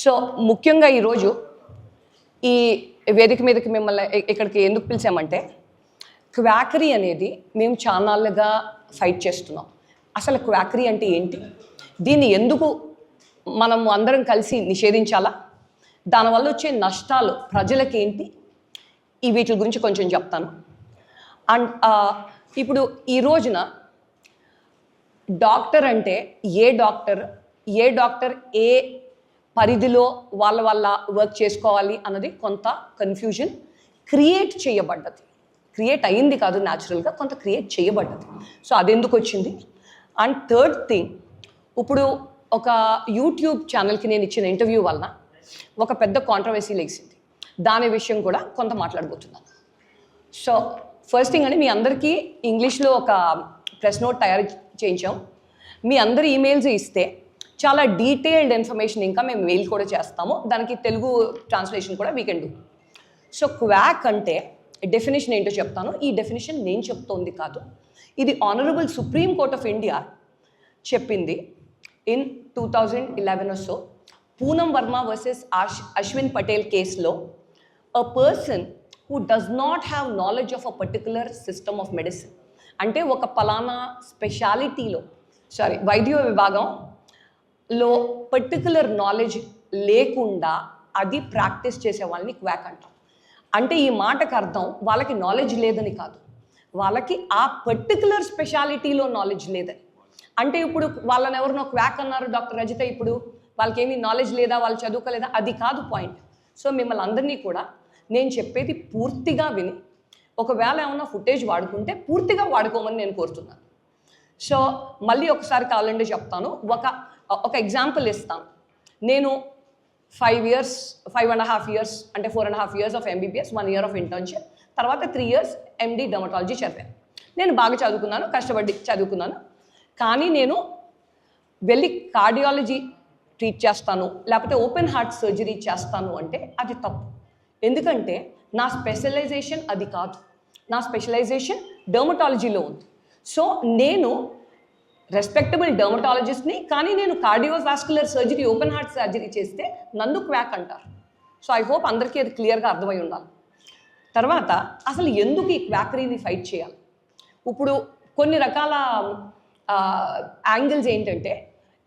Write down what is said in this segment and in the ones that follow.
So ముఖ్యంగా ఈరోజు ఈ వేదిక మీదకి మిమ్మల్ని ఇక్కడికి ఎందుకు పిలిచామంటే క్వాకరీ అనేది మేము చాలాగా ఫైట్ చేస్తున్నాం. అసలు క్వాకరీ అంటే ఏంటి? దీన్ని ఎందుకు మనం అందరం కలిసి నిషేధించాలా? దానివల్ల వచ్చే నష్టాలు ప్రజలకి ఏంటి? ఈ వీటి గురించి కొంచెం చెప్తాను. అండ్ ఇప్పుడు ఈ రోజున డాక్టర్ అంటే ఏ డాక్టర్ ఏ డాక్టర్ ఏ పరిధిలో వాళ్ళ వల్ల వర్క్ చేసుకోవాలి అన్నది కొంత కన్ఫ్యూజన్ క్రియేట్ చేయబడ్డది. క్రియేట్ అయింది కాదు న్యాచురల్గా కొంత క్రియేట్ చేయబడ్డది. సో అది ఎందుకు వచ్చింది? అండ్ థర్డ్ థింగ్ ఇప్పుడు ఒక యూట్యూబ్ ఛానల్కి నేను ఇచ్చిన ఇంటర్వ్యూ వలన ఒక పెద్ద కాంట్రవర్సీ లేచింది. దాని విషయం కూడా కొంత మాట్లాడబోతున్నాను. సో ఫస్ట్ థింగ్ అండి మీ అందరికీ ఇంగ్లీష్లో ఒక ప్రెస్ నోట్ తయారు చేయించాం. మీ అందరి ఈమెయిల్స్ ఇస్తే చాలా డీటెయిల్డ్ ఇన్ఫర్మేషన్ ఇంకా మేము మెయిల్ కూడా చేస్తాము. దానికి తెలుగు ట్రాన్స్లేషన్ కూడా we can do so quack అంటే డెఫినేషన్ ఏంటో చెప్తాను. ఈ డెఫినేషన్ నేను చెప్తోంది కాదు. ఇది honourable supreme court of India చెప్పింది in two thousand eleven so Poonam Varma versus Ash Ashwin Patel కేసులో a person who does not have knowledge of a particular system of medicine అంటే ఒక పలానా స్పెషాలిటీలో సారీ వైద్య విభాగం లో పర్టికులర్ నాలెడ్జ్ లేకుండా అది ప్రాక్టీస్ చేసే వాళ్ళని క్వాక్ అంటాం. అంటే ఈ మాటకు అర్థం వాళ్ళకి నాలెడ్జ్ లేదని కాదు. వాళ్ళకి ఆ పర్టికులర్ స్పెషాలిటీలో నాలెడ్జ్ లేదని. అంటే ఇప్పుడు వాళ్ళని ఎవరినో క్వాక్ అన్నారు డాక్టర్ రజిత ఇప్పుడు వాళ్ళకి ఏమీ నాలెడ్జ్ లేదా వాళ్ళు చదువుకోలేదా? అది కాదు పాయింట్ సో మిమ్మల్ని అందరినీ కూడా నేను చెప్పేది పూర్తిగా విని ఒకవేళ ఏమైనా ఫుటేజ్ వాడుకుంటే పూర్తిగా వాడుకోమని నేను కోరుతున్నాను. సో మళ్ళీ ఒకసారి కావాలంటే చెప్తాను. ఒక ఒక ఎగ్జాంపుల్ ఇస్తాను నేను five years five and half years అంటే four and half years of MBBS one year of internship తర్వాత త్రీ ఇయర్స్ ఎండి డర్మటాలజీ చదివాను నేను బాగా చదువుకున్నాను కష్టపడి చదువుకున్నాను. కానీ నేను వెళ్ళి కార్డియాలజీ ట్రీట్ చేస్తాను లేకపోతే ఓపెన్ హార్ట్ సర్జరీ చేస్తాను అంటే అది తప్పు. ఎందుకంటే నా స్పెషలైజేషన్ అది కాదు. నా స్పెషలైజేషన్ డర్మటాలజీలో ఉంది. సో నేను రెస్పెక్టబుల్ డర్మటాలజిస్ట్ని కానీ నేను cardiovascular surgery open heart surgery చేస్తే నన్ను క్వాక్ అంటారు. సో ఐ హోప్ అందరికీ అది క్లియర్గా అర్థమై ఉండాలి. తర్వాత అసలు ఎందుకు ఈ క్వాకరీని ఫైట్ చేయాలి? ఇప్పుడు కొన్ని రకాల యాంగిల్స్ ఏంటంటే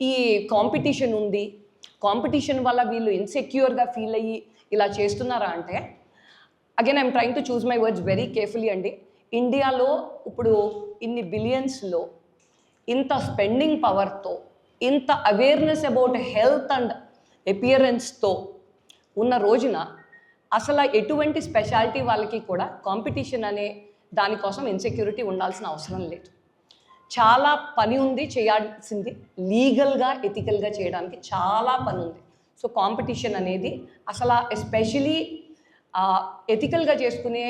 ఈ కాంపిటీషన్ ఉంది. కాంపిటీషన్ వల్ల వీళ్ళు ఇన్సెక్యూర్గా ఫీల్ అయ్యి ఇలా చేస్తున్నారా అంటే again I'm trying to choose my words very carefully అండి. ఇండియాలో ఇప్పుడు ఇన్ని బిలియన్స్లో ఇంత స్పెండింగ్ పవర్తో ఇంత అవేర్నెస్ అబౌట్ హెల్త్ అండ్ ఎపియరెన్స్తో ఉన్న రోజున అసలు ఎటువంటి స్పెషాలిటీ వాళ్ళకి కూడా కాంపిటీషన్ అనే దానికోసం ఇన్సెక్యూరిటీ ఉండాల్సిన అవసరం లేదు. చాలా పని ఉంది చేయాల్సింది లీగల్గా ఎథికల్గా చేయడానికి చాలా పని ఉంది. సో కాంపిటీషన్ అనేది అసలు ఎస్పెషలీ ఎథికల్గా చేసుకునే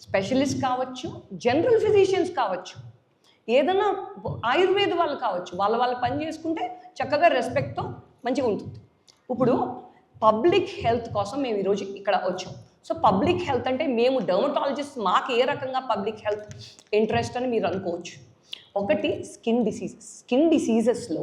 స్పెషలిస్ట్ కావచ్చు జనరల్ ఫిజిషియన్స్ కావచ్చు ఏదైనా ఆయుర్వేద వాళ్ళు కావచ్చు వాళ్ళ వాళ్ళ పని చేసుకుంటే చక్కగా రెస్పెక్ట్తో మంచిగా ఉంటుంది. ఇప్పుడు పబ్లిక్ హెల్త్ కోసం మేము ఈరోజు ఇక్కడ వచ్చాం. సో పబ్లిక్ హెల్త్ అంటే మేము డర్మటాలజిస్ట్ మాకు ఏ రకంగా పబ్లిక్ హెల్త్ ఇంట్రెస్ట్ అని మీరు అనుకోవచ్చు. ఒకటి స్కిన్ డిసీజెస్ స్కిన్ డిసీజెస్లో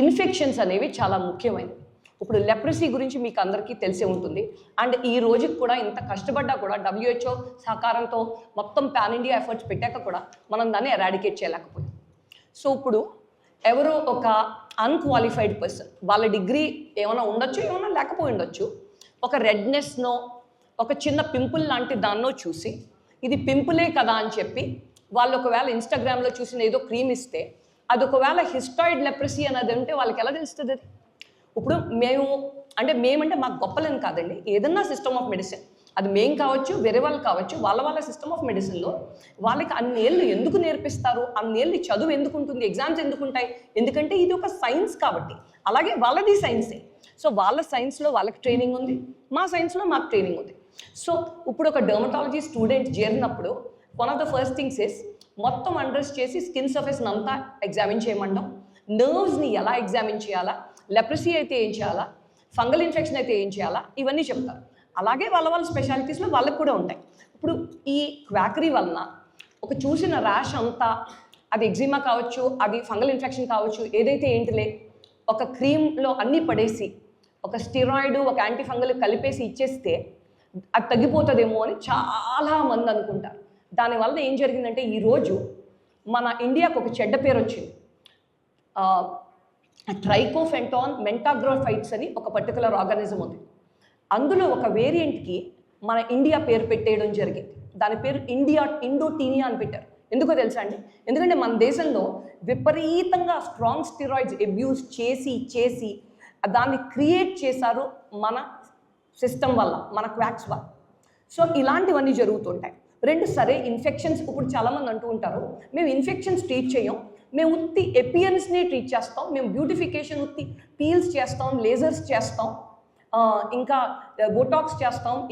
ఇన్ఫెక్షన్స్ అనేవి చాలా ముఖ్యమైనవి. ఇప్పుడు లెప్రసీ గురించి మీకు అందరికీ తెలిసే ఉంటుంది. అండ్ ఈ రోజుకి కూడా ఇంత కష్టపడ్డా కూడా డబ్ల్యూహెచ్ఓ సహకారంతో మొత్తం పాన్ ఇండియా ఎఫర్ట్స్ పెట్టాక కూడా మనం దాన్ని ఎరాడికేట్ చేయలేకపోయాం. సో ఇప్పుడు ఎవరో ఒక అన్క్వాలిఫైడ్ పర్సన్ వాళ్ళ డిగ్రీ ఏమైనా ఉండొచ్చు ఏమైనా లేకపోయి ఉండొచ్చు ఒక రెడ్నెస్నో ఒక చిన్న పింపుల్ లాంటి దాన్నో చూసి ఇది పింపులే కదా అని చెప్పి వాళ్ళు ఒకవేళ ఇన్స్టాగ్రామ్లో చూసిన ఏదో క్రీమ్ ఇస్తే అది ఒకవేళ హిస్టాయిడ్ లెప్రసీ అనేది ఉంటే వాళ్ళకి ఎలా తెలుస్తుంది అది? ఇప్పుడు మేము అంటే మేమంటే మాకు గొప్పలేని కాదండి. ఏదన్నా సిస్టమ్ ఆఫ్ మెడిసిన్ అది మేం కావచ్చు వేరే వాళ్ళు కావచ్చు వాళ్ళ వాళ్ళ సిస్టమ్ ఆఫ్ మెడిసిన్లో వాళ్ళకి అన్నేళ్ళు ఎందుకు నేర్పిస్తారు? అన్నేళ్ళు చదువు ఎందుకు ఉంటుంది? ఎగ్జామ్స్ ఎందుకు ఉంటాయి? ఎందుకంటే ఇది ఒక సైన్స్ కాబట్టి. అలాగే వాళ్ళది సైన్సే సో వాళ్ళ సైన్స్లో వాళ్ళకి ట్రైనింగ్ ఉంది. మా సైన్స్లో మాకు ట్రైనింగ్ ఉంది. సో ఇప్పుడు ఒక డర్మటాలజీ స్టూడెంట్ చేరినప్పుడు one of the first things is మొత్తం అండర్స్ చేసి స్కిన్ సర్ఫేస్ అంతా ఎగ్జామిన్ చేయమంటాం. నర్వ్స్ని ఎలా ఎగ్జామిన్ చేయాలా? లెప్రసీ అయితే ఏం చేయాలా? ఫంగల్ ఇన్ఫెక్షన్ అయితే ఏం చేయాలా? ఇవన్నీ చెప్తారు. అలాగే వాళ్ళ వాళ్ళ స్పెషాలిటీస్లో వాళ్ళకి కూడా ఉంటాయి. ఇప్పుడు ఈ క్వాకరీ వలన ఒక చూసిన ర్యాష్ అంతా అది ఎగ్జిమా కావచ్చు అది ఫంగల్ ఇన్ఫెక్షన్ కావచ్చు ఏదైతే ఏంటిలే ఒక క్రీమ్లో అన్నీ పడేసి ఒక స్టిరాయిడ్ ఒక యాంటీఫంగల్ కలిపేసి ఇచ్చేస్తే అది తగ్గిపోతుందేమో అని చాలా మంది అనుకుంటారు. దానివల్ల ఏం జరిగిందంటే ఈరోజు మన ఇండియాకు ఒక చెడ్డ పేరు వచ్చింది. ట్రైకోఫెంటాన్ మెంటాగ్రోఫైట్స్ అని ఒక పర్టికులర్ ఆర్గానిజం ఉంది. అందులో ఒక వేరియంట్కి మన ఇండియా పేరు పెట్టేయడం జరిగింది. దాని పేరు ఇండియా ఇండోటీనియా అని పెట్టారు. ఎందుకో తెలుసా అండి? ఎందుకంటే మన దేశంలో విపరీతంగా స్ట్రాంగ్ స్టిరాయిడ్స్ అబ్యూస్ చేసి చేసి దాన్ని క్రియేట్ చేశారు మన సిస్టమ్ వల్ల మన క్వాక్స్ వల్ల. సో ఇలాంటివన్నీ జరుగుతుంటాయి రెండు సరే ఇన్ఫెక్షన్స్ ఇప్పుడు చాలామంది అంటూ ఉంటారు. మేము ఇన్ఫెక్షన్స్ ట్రీట్ చేయం. మేము ఉత్తి ఎపియన్స్ని ట్రీట్ చేస్తాం. మేము బ్యూటిఫికేషన్ ఉత్తి పీల్స్ చేస్తాం లేజర్స్ చేస్తాం. ఇంకా బోటాక్స్ చేస్తాం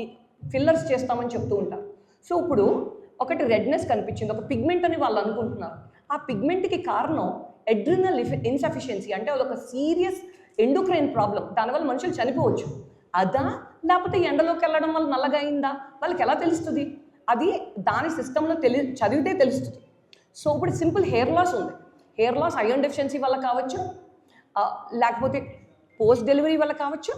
ఫిల్లర్స్ చేస్తామని చెప్తూ ఉంటారు. సో ఇప్పుడు ఒకటి రెడ్నెస్ కనిపించింది. ఒక పిగ్మెంట్ అని వాళ్ళు అనుకుంటున్నారు. ఆ పిగ్మెంట్కి కారణం ఎడ్రినల్ ఇన్సఫిషియన్సీ అంటే అదొక సీరియస్ ఎండోక్రైన్ ప్రాబ్లం దానివల్ల మనుషులు చనిపోవచ్చు. అదా? లేకపోతే ఎండలోకి వెళ్ళడం వల్ల నల్లగా అయిందా? వాళ్ళకి ఎలా తెలుస్తుంది? అది దాని సిస్టంలో తెలి చదివితే తెలుస్తుంది. సో ఇప్పుడు సింపుల్ హెయిర్ లాస్ ఉంది. హెయిర్ లాస్ ఐరన్ డెఫిషియన్సీ వల్ల కావచ్చు లేకపోతే పోస్ట్ డెలివరీ వల్ల కావచ్చు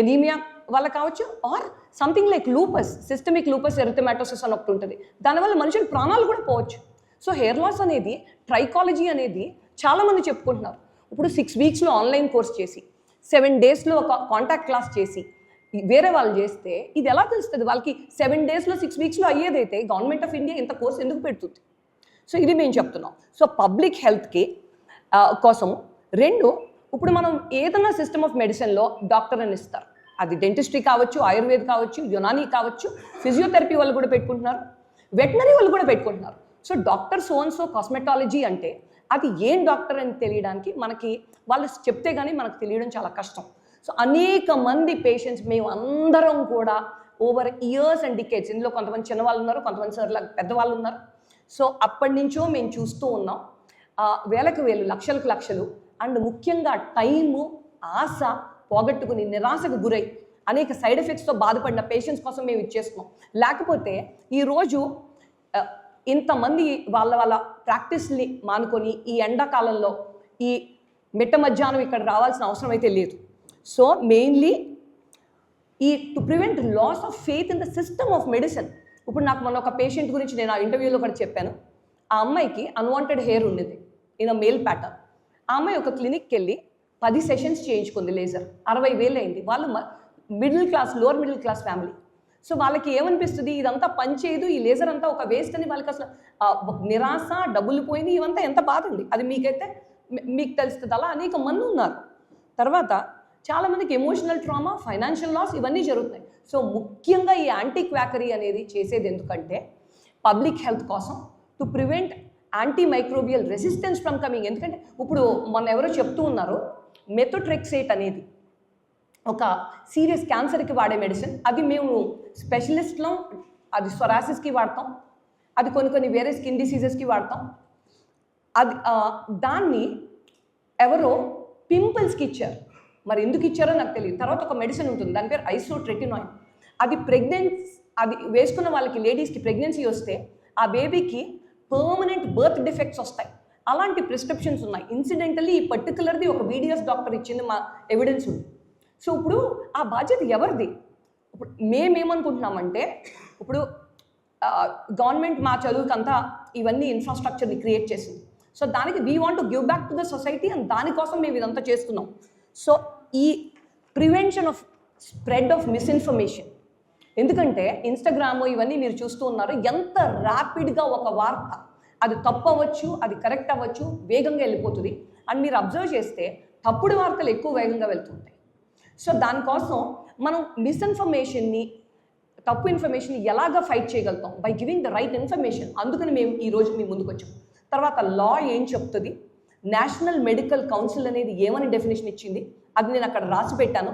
ఎనీమియా వల్ల కావచ్చు or something like lupus systemic lupus erythematosus అని ఒకటి ఉంటుంది. దానివల్ల మనుషుల ప్రాణాలు కూడా పోవచ్చు. సో హెయిర్ లాస్ అనేది ట్రైకాలజీ అనేది చాలామంది చెప్పుకుంటున్నారు. ఇప్పుడు సిక్స్ వీక్స్లో ఆన్లైన్ కోర్స్ చేసి సెవెన్ డేస్లో ఒక కాంటాక్ట్ క్లాస్ చేసి వేరే వాళ్ళు చేస్తే ఇది ఎలా తెలుస్తుంది? వాళ్ళకి సెవెన్ డేస్లో సిక్స్ వీక్స్లో అయ్యేదైతే గవర్నమెంట్ ఆఫ్ ఇండియా ఇంత కోర్స్ ఎందుకు పెడుతుంది? సో ఇది మేము చెప్తున్నాం. సో పబ్లిక్ హెల్త్కి కోసం రెండు ఇప్పుడు మనం ఏదైనా సిస్టమ్ ఆఫ్ మెడిసిన్లో డాక్టర్ అని ఇస్తారు. అది డెంటిస్ట్రీ కావచ్చు ఆయుర్వేద్ కావచ్చు యునానీ కావచ్చు ఫిజియోథెరపీ వాళ్ళు కూడా పెట్టుకుంటున్నారు వెటనరీ వాళ్ళు కూడా పెట్టుకుంటున్నారు. సో డాక్టర్ సోన్సో కాస్మెటాలజీ అంటే అది ఏం డాక్టర్ అని తెలియడానికి మనకి వాళ్ళు చెప్తే కానీ మనకు తెలియడం చాలా కష్టం. సో అనేక మంది పేషెంట్స్ మేము అందరం కూడా ఓవర్ ఇయర్స్ అండ్ డికేట్స్ ఇందులో కొంతమంది చిన్నవాళ్ళు ఉన్నారు కొంతమంది సార్ పెద్దవాళ్ళు ఉన్నారు. సో అప్పటి నుంచో మేము చూస్తూ ఉన్నాం. వేలకు వేలు లక్షలకు లక్షలు అండ్ ముఖ్యంగా టైము ఆశ పోగొట్టుకుని నిరాశకు గురై అనేక సైడ్ ఎఫెక్ట్స్తో బాధపడిన పేషెంట్స్ కోసం మేము ఇచ్చేస్తున్నాం లేకపోతే ఈరోజు ఇంతమంది వాళ్ళ వాళ్ళ ప్రాక్టీస్ని మానుకొని ఈ ఎండాకాలంలో ఈ మిట్ట మధ్యాహ్నం ఇక్కడ రావాల్సిన అవసరం అయితే లేదు. సో మెయిన్లీ ఈ to prevent loss of faith in the system of medicine ఇప్పుడు నాకు మొన్న ఒక పేషెంట్ గురించి నేను ఆ ఇంటర్వ్యూలో కూడా చెప్పాను. ఆ అమ్మాయికి అన్వాంటెడ్ హెయిర్ ఉండేది. ఇన్ మేల్ ప్యాటర్న్ ఆ అమ్మాయి ఒక క్లినిక్కి వెళ్ళి పది సెషన్స్ చేయించుకుంది లేజర్ అరవై వేలు అయింది. వాళ్ళు middle class lower middle class family so వాళ్ళకి ఏమనిపిస్తుంది? ఇదంతా పనిచేయదు. ఈ లేజర్ అంతా ఒక వేస్ట్ అని వాళ్ళకి అసలు నిరాశ డబ్బులు పోయింది ఇవంతా ఎంత బాధ ఉంది అది మీకైతే మీకు తెలుస్తుంది? అలా అనేక మంది ఉన్నారు. తర్వాత చాలా మందికి ఎమోషనల్ ట్రామా ఫైనాన్షియల్ లాస్ ఇవన్నీ జరుగుతాయి సో ముఖ్యంగా ఈ యాంటీ క్వాకరీ అనేది చేసేది ఎందుకంటే పబ్లిక్ హెల్త్ కోసం to prevent antimicrobial resistance from coming ఎందుకంటే ఇప్పుడు మొన్న ఎవరో చెప్తూ ఉన్నారు మెథోట్రెక్సేట్ అనేది ఒక సీరియస్ క్యాన్సర్కి వాడే మెడిసిన్ అది మేము స్పెషలిస్ట్లో అది స్వరాసిస్కి వాడతాం అది కొన్ని కొన్ని వేరే స్కిన్ డిసీజెస్కి వాడతాం. అది దాన్ని ఎవరో పింపుల్స్కి ఇచ్చారు. మరి ఎందుకు ఇచ్చారో నాకు తెలియదు. తర్వాత ఒక మెడిసిన్ ఉంటుంది. దాని పేరు ఐసోట్రెటినాయిన్ అది ప్రెగ్నెన్స్ అది వేసుకున్న వాళ్ళకి లేడీస్కి ప్రెగ్నెన్సీ వస్తే ఆ బేబీకి పర్మనెంట్ బర్త్ డిఫెక్ట్స్ వస్తాయి. అలాంటి ప్రిస్క్రిప్షన్స్ ఉన్నాయి. ఇన్సిడెంటల్లీ ఈ పర్టికులర్ది ఒక వీడియోస్ డాక్టర్ ఇచ్చింది మా ఎవిడెన్స్ ఉంది. సో ఇప్పుడు ఆ బాధ్యత ఎవరిది? ఇప్పుడు మేమేమనుకుంటున్నామంటే ఇప్పుడు గవర్నమెంట్ మా చదువుకంతా ఇవన్నీ ఇన్ఫ్రాస్ట్రక్చర్ని క్రియేట్ చేసింది. సో దానికి we want give back to the society and దానికోసం మేము ఇదంతా చేస్తున్నాం. సో ఈ prevention of spread of misinformation. ఎందుకంటే ఇన్స్టాగ్రామ్ ఇవన్నీ మీరు చూస్తూ ఉన్నారు ఎంత ర్యాపిడ్గా ఒక వార్త అది తప్పు అవ్వచ్చు అది కరెక్ట్ అవ్వచ్చు వేగంగా వెళ్ళిపోతుంది. అండ్ మీరు అబ్జర్వ్ చేస్తే తప్పుడు వార్తలు ఎక్కువ వేగంగా వెళ్తుంటాయి. సో దానికోసం మనం మిస్ఇన్ఫర్మేషన్ని తప్పు ఇన్ఫర్మేషన్ ఎలాగ ఫైట్ చేయగలుగుతాం? By giving the right information. అందుకని మేము ఈ రోజు మీ ముందుకు వచ్చాం. తర్వాత లా ఏం చెప్తుంది? నేషనల్ మెడికల్ కౌన్సిల్ అనేది ఏమని డెఫినేషన్ ఇచ్చింది? అది నేను అక్కడ రాసి పెట్టాను.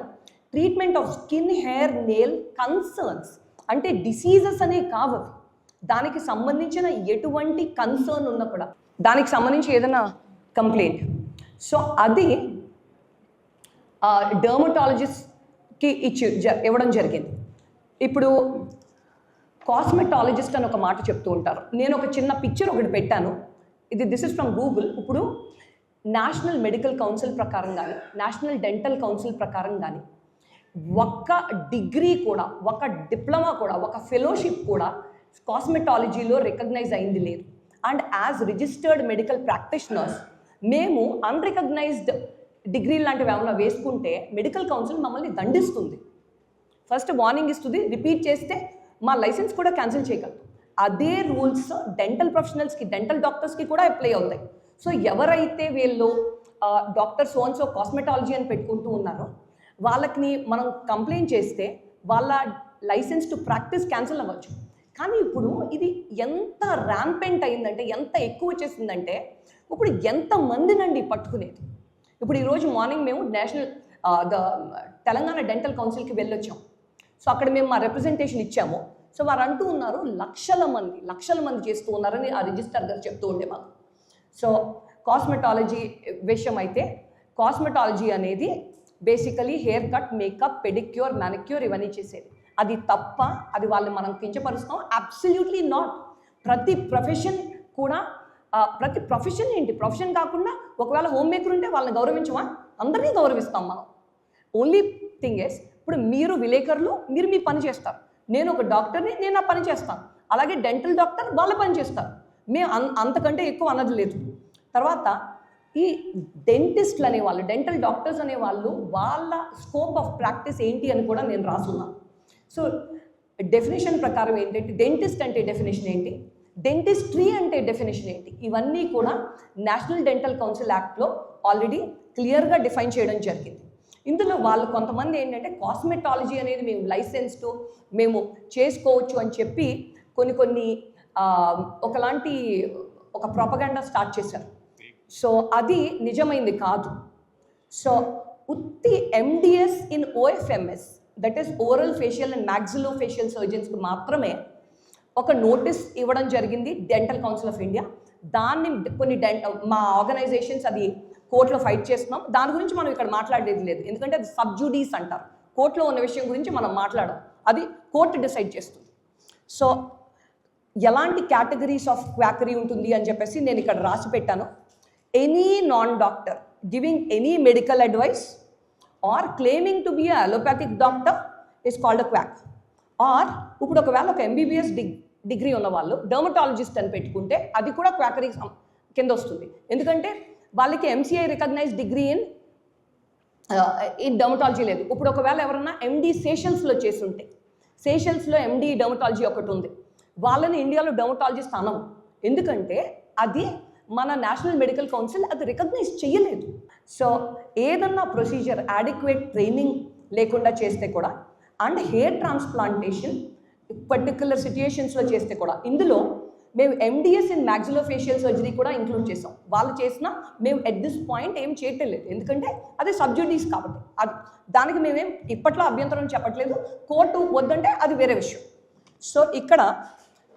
Treatment of skin hair nail concerns అంటే డిసీజెస్ అనే కావు దానికి సంబంధించిన ఎటువంటి కన్సర్న్ ఉన్నా కూడా దానికి సంబంధించి ఏదైనా కంప్లైంట్ సో అది డర్మటాలజిస్ట్కి ఇచ్చి జ- ఇవ్వడం జరిగింది. ఇప్పుడు కాస్మెటాలజిస్ట్ అని ఒక మాట చెప్తూ ఉంటారు. నేను ఒక చిన్న పిక్చర్ ఒకటి పెట్టాను. ఇది దిస్ ఇస్ ఫ్రమ్ గూగుల్ ఇప్పుడు నేషనల్ మెడికల్ కౌన్సిల్ ప్రకారం కానీ నేషనల్ డెంటల్ కౌన్సిల్ ప్రకారం కానీ ఒక్క డిగ్రీ కూడా ఒక డిప్లొమా కూడా ఒక ఫెలోషిప్ కూడా కాస్మెటాలజీలో రికగ్నైజ్ అయింది లేదు. And as registered medical practitioners మేము అన్రికగ్నైజ్డ్ డిగ్రీ లాంటివి ఏమైనా వేసుకుంటే మెడికల్ కౌన్సిల్ మమ్మల్ని దండిస్తుంది. ఫస్ట్ వార్నింగ్ ఇస్తుంది రిపీట్ చేస్తే మా లైసెన్స్ కూడా క్యాన్సిల్ చేయగలరు అదే రూల్స్ డెంటల్ ప్రొఫెషనల్స్కి డెంటల్ డాక్టర్స్కి కూడా అప్లై అవుతాయి. సో ఎవరైతే వీళ్ళు డాక్టర్ సోన్సో కాస్మెటాలజీ అని పెట్టుకుంటూ ఉన్నారో వాళ్ళకి మనం కంప్లైంట్ చేస్తే వాళ్ళ లైసెన్స్ టు ప్రాక్టీస్ క్యాన్సిల్ అవ్వచ్చు. కానీ ఇప్పుడు ఇది ఎంత ర్యాంపెంట్ అయిందంటే ఎంత ఎక్కువ వచ్చేసిందంటే ఇప్పుడు ఎంత మందినండి పట్టుకునేది. ఇప్పుడు ఈరోజు మార్నింగ్ మేము నేషనల్ ద తెలంగాణ డెంటల్ కౌన్సిల్కి వెళ్ళొచ్చాం. సో అక్కడ మేము మా రిప్రజెంటేషన్ ఇచ్చాము. సో వారు అంటూ ఉన్నారు లక్షల మంది లక్షల మంది చేస్తూ ఉన్నారని ఆ రిజిస్టర్ గారు చెప్తూ ఉండే మాకు. సో కాస్మెటాలజీ విషయం అయితే కాస్మెటాలజీ అనేది basically haircut makeup pedicure manicure ఇవన్నీ చేసేది. అది తప్ప అది వాళ్ళని మనం కించపరుస్తాం. అబ్సల్యూట్లీ నాట్ ప్రతి ప్రొఫెషన్ కూడా ప్రతి ప్రొఫెషన్ ఏంటి? ప్రొఫెషన్ కాకుండా ఒకవేళ హోమ్ మేకర్ ఉంటే వాళ్ళని గౌరవించమా? అందరినీ గౌరవిస్తాం మనం. ఓన్లీ థింగ్ ఇస్ ఇప్పుడు మీరు విలేకరులు మీరు మీ పని చేస్తారు. నేను ఒక డాక్టర్ని నేను నా పని చేస్తాను. అలాగే డెంటల్ డాక్టర్ వాళ్ళ పని చేస్తారు. మేము అన్- అంతకంటే ఎక్కువ అన్నది లేదు. తర్వాత ఈ డెంటిస్ట్లు అనేవాళ్ళు డెంటల్ డాక్టర్స్ అనేవాళ్ళు వాళ్ళ స్కోప్ ఆఫ్ ప్రాక్టీస్ ఏంటి అని కూడా నేను రాసున్నాను సో డెఫినేషన్ ప్రకారం ఏంటంటే డెంటిస్ట్ అంటే డెఫినేషన్ ఏంటి? డెంటిస్ట్రీ అంటే డెఫినేషన్ ఏంటి? ఇవన్నీ కూడా నేషనల్ డెంటల్ కౌన్సిల్ యాక్ట్లో ఆల్రెడీ క్లియర్గా డిఫైన్ చేయడం జరిగింది. ఇందులో వాళ్ళు కొంతమంది ఏంటంటే కాస్మెటాలజీ అనేది మేము లైసెన్స్డ్ మేము చేసుకోవచ్చు అని చెప్పి కొన్ని కొన్ని ఒకలాంటి ఒక ప్రొపగండా స్టార్ట్ చేశారు. సో అది నిజమైంది కాదు. సో ఉత్తి MDS in OFMS that is oral facial and maxillofacial సర్జన్స్కి మాత్రమే ఒక నోటీస్ ఇవ్వడం జరిగింది డెంటల్ కౌన్సిల్ ఆఫ్ ఇండియా దాన్ని కొన్ని డెంట మా ఆర్గనైజేషన్స్ అది కోర్టులో ఫైట్ చేస్తున్నాం. దాని గురించి మనం ఇక్కడ మాట్లాడేది లేదు. ఎందుకంటే అది సబ్జుడీస్ అంటారు. కోర్టులో ఉన్న విషయం గురించి మనం మాట్లాడడం అది కోర్టు డిసైడ్ చేస్తుంది. సో ఎలాంటి కేటగిరీస్ ఆఫ్ క్వాకరీ ఉంటుంది అని చెప్పేసి నేను ఇక్కడ రాసి పెట్టాను. Any non doctor giving any medical advice or claiming to be allopathic doctor is called a quack or ఇప్పుడు ఒకవేళ ఒక ఎంబీబీఎస్ డిగ్ డిగ్రీ ఉన్న వాళ్ళు డర్మటాలజిస్ట్ అని పెట్టుకుంటే అది కూడా క్వాకరీ కింద వస్తుంది. ఎందుకంటే వాళ్ళకి ఎంసీఐ రికగ్నైజ్ డిగ్రీ ఇన్ ఈ డర్మటాలజీ లేదు. ఇప్పుడు ఒకవేళ ఎవరన్నా ఎండి సేషల్స్లో చేసి ఉంటే సేషల్స్లో ఎండి డర్మటాలజీ ఒకటి ఉంది. వాళ్ళని ఇండియాలో డెమటాలజిస్ట్ అనం ఎందుకంటే అది మన నేషనల్ మెడికల్ కౌన్సిల్ అది రికగ్నైజ్ చేయలేదు సో ఏదన్నా ప్రొసీజర్ అడిక్వేట్ ట్రైనింగ్ లేకుండా చేస్తే కూడా అండ్ హెయిర్ ట్రాన్స్ప్లాంటేషన్ పర్టికులర్ సిచ్యుయేషన్స్లో చేస్తే కూడా ఇందులో మేము ఎండిఎస్ ఇన్ మ్యాక్సిలోఫేషియల్ సర్జరీ కూడా ఇంక్లూడ్ చేసాం. వాళ్ళు చేసిన మేము ఎట్ దిస్ పాయింట్ ఏం చేయటం లేదు ఎందుకంటే అది సబ్జుడీస్ కాబట్టి. అది దానికి మేమేం ఇప్పట్లో అభ్యంతరం చెప్పట్లేదు. కోర్టు వద్దంటే అది వేరే విషయం. సో ఇక్కడ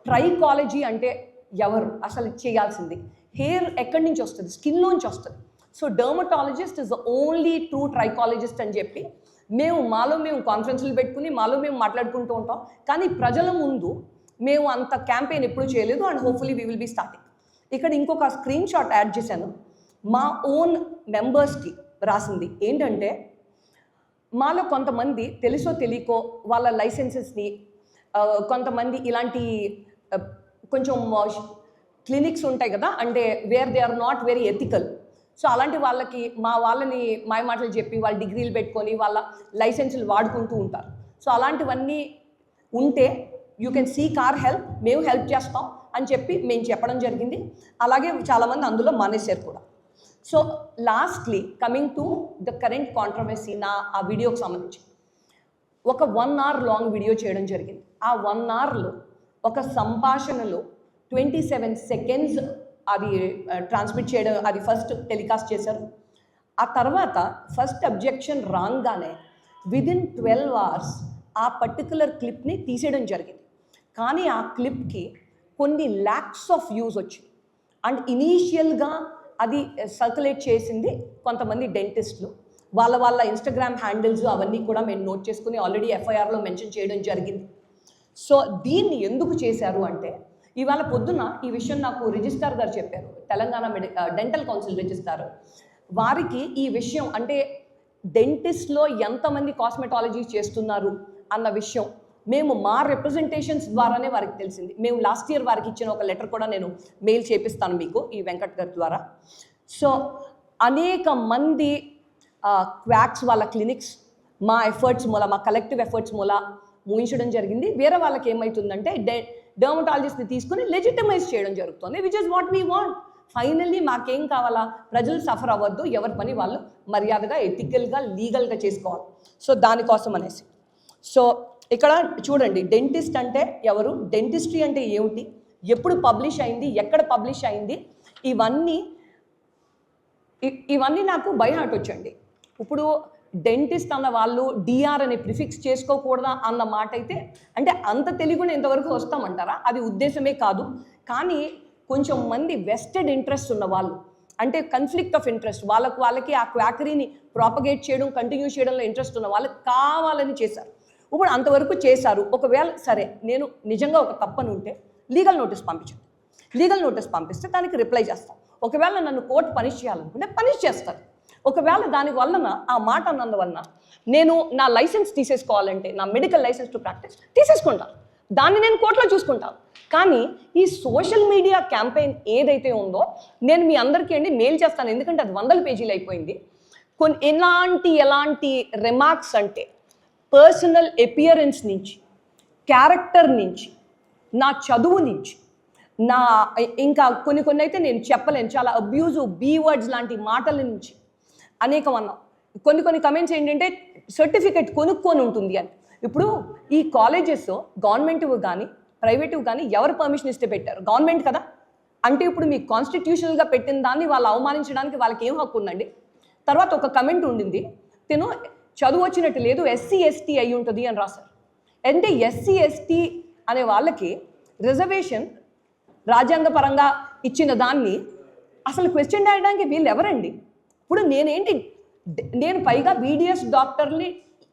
ట్రైకాలజీ అంటే ఎవరు? అసలు చేయాల్సింది. హెయిర్ ఎక్కడి నుంచి వస్తుంది? స్కిన్లోంచి వస్తుంది. So dermatologist is the only true trichologist అని చెప్పి మేము మాలో మేము కాన్ఫరెన్స్లు పెట్టుకుని మాలో మేము మాట్లాడుకుంటూ ఉంటాం. కానీ ప్రజల ముందు మేము అంత క్యాంపెయిన్ ఎప్పుడు చేయలేదు and hopefully we will be starting. ఇక్కడ ఇంకొక స్క్రీన్ షాట్ యాడ్ చేశాను. మా ఓన్ మెంబర్స్కి రాసింది. ఏంటంటే మాలో కొంతమంది తెలుసో తెలియకో వాళ్ళ లైసెన్సెస్ని కొంతమంది ఇలాంటి కొంచెం క్లినిక్స్ ఉంటాయి కదా అంటే where they are not very ethical so అలాంటి వాళ్ళకి మా వాళ్ళని మాయ మాటలు చెప్పి వాళ్ళ డిగ్రీలు పెట్టుకొని వాళ్ళ లైసెన్సులు వాడుకుంటూ ఉంటారు. సో అలాంటివన్నీ ఉంటే you can seek our help మేము హెల్ప్ చేస్తాం అని చెప్పి మేము చెప్పడం జరిగింది. అలాగే చాలామంది అందులో మానేశారు కూడా. So lastly coming to the current controversy నా ఆ వీడియోకి సంబంధించి. ఒక వన్ అవర్ లాంగ్ వీడియో చేయడం జరిగింది. ఆ వన్ అవర్లో ఒక సంభాషణలో ట్వంటీ సెవెన్ సెకండ్స్ అది ట్రాన్స్మిట్ చేయడం అది ఫస్ట్ టెలికాస్ట్ చేశారు. ఆ తర్వాత ఫస్ట్ అబ్జెక్షన్ రాగానే విదిన్ ట్వెల్వ్ అవర్స్ ఆ పర్టికులర్ క్లిప్ని తీసేయడం జరిగింది. కానీ ఆ క్లిప్కి కొన్ని ల్యాక్స్ ఆఫ్ వ్యూస్ వచ్చింది అండ్ ఇనీషియల్గా అది సర్క్యులేట్ చేసింది కొంతమంది డెంటిస్టులు వాళ్ళ వాళ్ళ ఇన్స్టాగ్రామ్ హ్యాండిల్స్ అవన్నీ కూడా మేము నోట్ చేసుకుని ఆల్రెడీ ఎఫ్ఐఆర్లో మెన్షన్ చేయడం జరిగింది. సో దీన్ని ఎందుకు చేశారు అంటే ఇవాళ పొద్దున్న ఈ విషయం నాకు రిజిస్టార్ గారు చెప్పారు Telangana medi dental council registrar వారికి ఈ విషయం అంటే డెంటిస్ట్లో ఎంతమంది కాస్మెటాలజీ చేస్తున్నారు అన్న విషయం మేము మా రిప్రజెంటేషన్స్ ద్వారానే వారికి తెలిసింది. మేము లాస్ట్ ఇయర్ వారికి ఇచ్చిన ఒక లెటర్ కూడా నేను మెయిల్ చేపిస్తాను మీకు ఈ వెంకట్ గారి ద్వారా. సో అనేక మంది క్వాక్స్ వాళ్ళ క్లినిక్స్ మా ఎఫర్ట్స్ మూల మా కలెక్టివ్ ఎఫర్ట్స్ మూల ఊహించడం జరిగింది. వేరే వాళ్ళకి ఏమవుతుందంటే డె డర్మటాలజిస్ట్ని తీసుకుని లెజిటమైజ్ చేయడం జరుగుతుంది which is what we want finally మాకేం కావాలా? ప్రజలు సఫర్ అవ్వద్దు ఎవరి పని వాళ్ళు మర్యాదగా ఎథికల్గా లీగల్గా చేసుకోవాలి. సో దానికోసం అనేసి. సో ఇక్కడ చూడండి డెంటిస్ట్ అంటే ఎవరు? డెంటిస్ట్రీ అంటే ఏమిటి? ఎప్పుడు పబ్లిష్ అయింది? ఎక్కడ పబ్లిష్ అయింది? ఇవన్నీ ఇవన్నీ నాకు బై హార్ట్ వచ్చండి. ఇప్పుడు డెంటిస్ట్ అన్న వాళ్ళు డిఆర్ అని ప్రిఫిక్స్ చేసుకోకూడదా అన్న మాట అయితే అంటే అంత తెలివిని ఎంతవరకు వస్తామంటారా? అది ఉద్దేశమే కాదు. కానీ కొంచెం మంది వెస్టెడ్ ఇంట్రెస్ట్ ఉన్న వాళ్ళు అంటే కన్ఫ్లిక్ట్ ఆఫ్ ఇంట్రెస్ట్ వాళ్ళకు వాళ్ళకి ఆ క్వాకరీని ప్రాపగేట్ చేయడం కంటిన్యూ చేయడంలో ఇంట్రెస్ట్ ఉన్న వాళ్ళకి కావాలని చేశారు. ఇప్పుడు అంతవరకు చేశారు. ఒకవేళ సరే నేను నిజంగా ఒక తప్పని ఉంటే లీగల్ నోటీస్ పంపించండి. లీగల్ నోటీస్ పంపిస్తే దానికి రిప్లై చేస్తాం. ఒకవేళ నన్ను కోర్టు పనిష్ చేయాలనుకుంటే పనిష్ చేస్తారు. ఒకవేళ దాని వలన ఆ మాట అన్నందువలన నేను నా లైసెన్స్ తీసేసుకోవాలంటే నా మెడికల్ లైసెన్స్ టు ప్రాక్టీస్ తీసేసుకుంటాను దాన్ని నేను కోర్టులో చూసుకుంటాను కానీ ఈ సోషల్ మీడియా క్యాంపెయిన్ ఏదైతే ఉందో నేను మీ అందరికీ అండి మెయిల్ చేస్తాను. ఎందుకంటే అది వందల పేజీలు అయిపోయింది. కొన్ని ఎలాంటి ఎలాంటి రిమార్క్స్ అంటే పర్సనల్ ఎపియరెన్స్ నుంచి క్యారెక్టర్ నుంచి నా చదువు నుంచి నా ఇంకా కొన్ని కొన్ని అయితే నేను చెప్పలేను. చాలా అబ్యూజ్ బీ వర్డ్స్ లాంటి మాటల నుంచి అనేకం అన్నాం కొన్ని కొన్ని కమెంట్స్ ఏంటంటే సర్టిఫికేట్ కొనుక్కొని ఉంటుంది అని. ఇప్పుడు ఈ కాలేజెస్ గవర్నమెంట్ కానీ ప్రైవేటివ్ కానీ ఎవరు పర్మిషన్ ఇస్తే పెట్టారు? గవర్నమెంట్ కదా? అంటే ఇప్పుడు మీ కాన్స్టిట్యూషనల్గా పెట్టిన దాన్ని వాళ్ళు అవమానించడానికి వాళ్ళకి ఏం హక్కు ఉందండి? తర్వాత ఒక కమెంట్ ఉండింది. తిను చదువు వచ్చినట్టు లేదు ఎస్సీ ఎస్టీ అయి ఉంటుంది అని రాశారు. అంటే ఎస్సీ ఎస్టీ అనే వాళ్ళకి రిజర్వేషన్ రాజ్యాంగపరంగా ఇచ్చిన దాన్ని అసలు క్వశ్చన్ రాయడానికి వీళ్ళు ఎవరండి? ఇప్పుడు నేనేంటి? నేను పైగా బీడిఎస్ డాక్టర్ని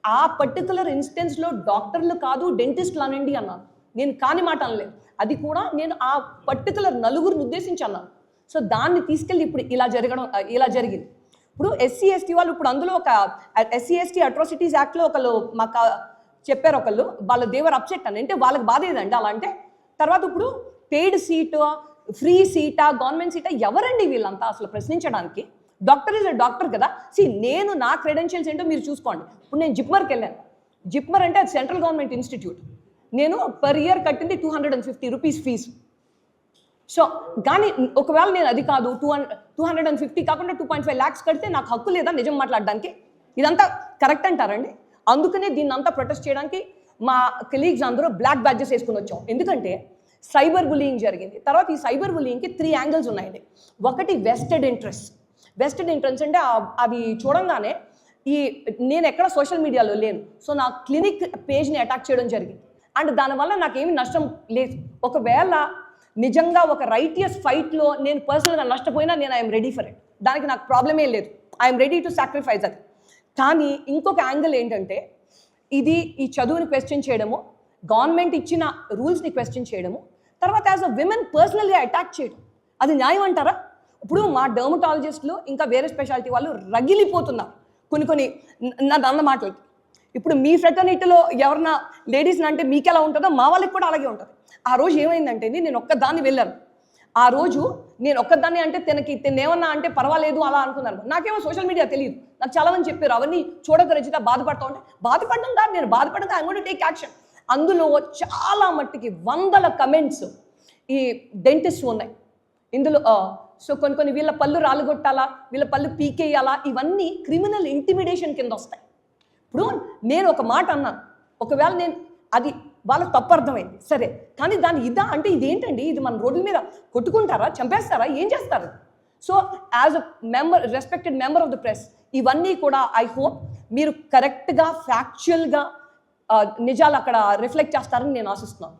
ఆ పర్టికులర్ ఇన్స్టెన్స్లో డాక్టర్లు కాదు డెంటిస్ట్లు అనండి అన్నాను. నేను కాని మాట అనలేదు అది కూడా నేను ఆ పర్టికులర్ నలుగురిని ఉద్దేశించి అన్నాను సో దాన్ని తీసుకెళ్ళి ఇప్పుడు ఇలా జరగడం ఇలా జరిగింది. ఇప్పుడు ఎస్సీ ఎస్టీ వాళ్ళు ఇప్పుడు అందులో ఒక ఎస్సీ ఎస్టీ అట్రాసిటీస్ యాక్ట్లో ఒకళ్ళు మాకు చెప్పారు ఒకళ్ళు వాళ్ళ దేవర్ అప్సెట్ అని. అంటే వాళ్ళకి బాధ ఏదండి అలా అంటే తర్వాత ఇప్పుడు పెయిడ్ సీటు ఫ్రీ సీటా గవర్నమెంట్ సీటా ఎవరండి వీళ్ళంతా అసలు ప్రశ్నించడానికి? డాక్టర్ ఇస్ డాక్టర్ కదా. సి నేను నా క్రెడెన్షియల్స్ ఏంటో మీరు చూసుకోండి. ఇప్పుడు నేను జిప్మర్కి వెళ్ళాను. జిప్మర్ అంటే అది సెంట్రల్ గవర్నమెంట్ ఇన్స్టిట్యూట్. నేను పర్ ఇయర్ కట్టింది two hundred and fifty rupees fee. So కానీ ఒకవేళ నేను అది కాదు two hundred two hundred and fifty కాకుండా టూ పాయింట్ ఫైవ్ ల్యాక్స్ కడితే నాకు హక్కు లేదా నిజం మాట్లాడడానికి? ఇదంతా కరెక్ట్ అంటారండి? అందుకనే దీన్ని అంతా ప్రొటెస్ట్ చేయడానికి మా కలీగ్స్ అందరూ బ్లాక్ బ్యాడ్జెస్ వేసుకుని వచ్చాం. ఎందుకంటే సైబర్ బులింగ్ జరిగింది. తర్వాత ఈ సైబర్ బులింగ్కి త్రీ యాంగిల్స్ ఉన్నాయండి. ఒకటి వెస్టెడ్ ఇంట్రెస్ట్ వెస్టెడ్ ఇంట్రెన్స్ అంటే అవి చూడంగానే ఈ నేను ఎక్కడ సోషల్ మీడియాలో లేను. సో నా క్లినిక్ పేజ్ని అటాక్ చేయడం జరిగింది. అండ్ దానివల్ల నాకేమి నష్టం లేదు. ఒకవేళ నిజంగా ఒక రైటియస్ ఫైట్లో నేను పర్సనల్గా నష్టపోయినా నేను ఐఎమ్ రెడీ ఫర్ ఇట్ దానికి నాకు ప్రాబ్లమే లేదు. ఐఎమ్ రెడీ టు సాక్రిఫైస్ అది. కానీ ఇంకొక యాంగిల్ ఏంటంటే ఇది ఈ చదువుని క్వశ్చన్ చేయడము గవర్నమెంట్ ఇచ్చిన రూల్స్ని క్వశ్చన్ చేయడము తర్వాత యాజ్ అ విమెన్ పర్సనల్గా అటాక్ చేయడం. అది న్యాయం అంటారా? ఇప్పుడు మా డర్మటాలజిస్టులు ఇంకా వేరే స్పెషాలిటీ వాళ్ళు రగిలిపోతున్నారు. కొన్ని కొన్ని నా అన్న మాటలకి. ఇప్పుడు మీ ఫ్రెటర్నిటీలో ఎవరన్నా లేడీస్ని అంటే మీకు ఎలా ఉంటుందో మా వాళ్ళకి కూడా అలాగే ఉంటుంది. ఆ రోజు ఏమైందంటే నేను ఒక్కదాన్ని వెళ్ళాను. ఆ రోజు నేను ఒక్కదాన్ని అంటే తనకి తినేమన్నా అంటే పర్వాలేదు అలా అనుకున్నాను నాకేమో సోషల్ మీడియా తెలియదు నాకు చాలా మంది చెప్పారు అవన్నీ చూడక రచిత బాధపడతా ఉంటే బాధపడడం కాదు నేను బాధపడక ఐ గోట్ టేక్ యాక్షన్ అందులో చాలా మట్టికి వందల కమెంట్స్ ఈ డెంటిస్ట్ ఉన్నాయి. ఇందులో సో కొన్ని కొన్ని వీళ్ళ పళ్ళు రాలుగొట్టాలా వీళ్ళ పళ్ళు పీకేయాలా ఇవన్నీ క్రిమినల్ ఇంటిమిడేషన్ కింద వస్తాయి. ఇప్పుడు నేను ఒక మాట అన్నాను. ఒకవేళ నేను అది వాళ్ళకి తప్పు అర్థమైంది సరే. కానీ దాని ఇదా అంటే ఇదేంటండి? ఇది మన రోడ్ల మీద కొట్టుకుంటారా? చంపేస్తారా? ఏం చేస్తారు? So as a member respected member of the press ఇవన్నీ కూడా ఐ హోప్ మీరు కరెక్ట్గా ఫ్యాక్చువల్గా నిజాలు అక్కడ రిఫ్లెక్ట్ చేస్తారని నేను ఆశిస్తున్నాను.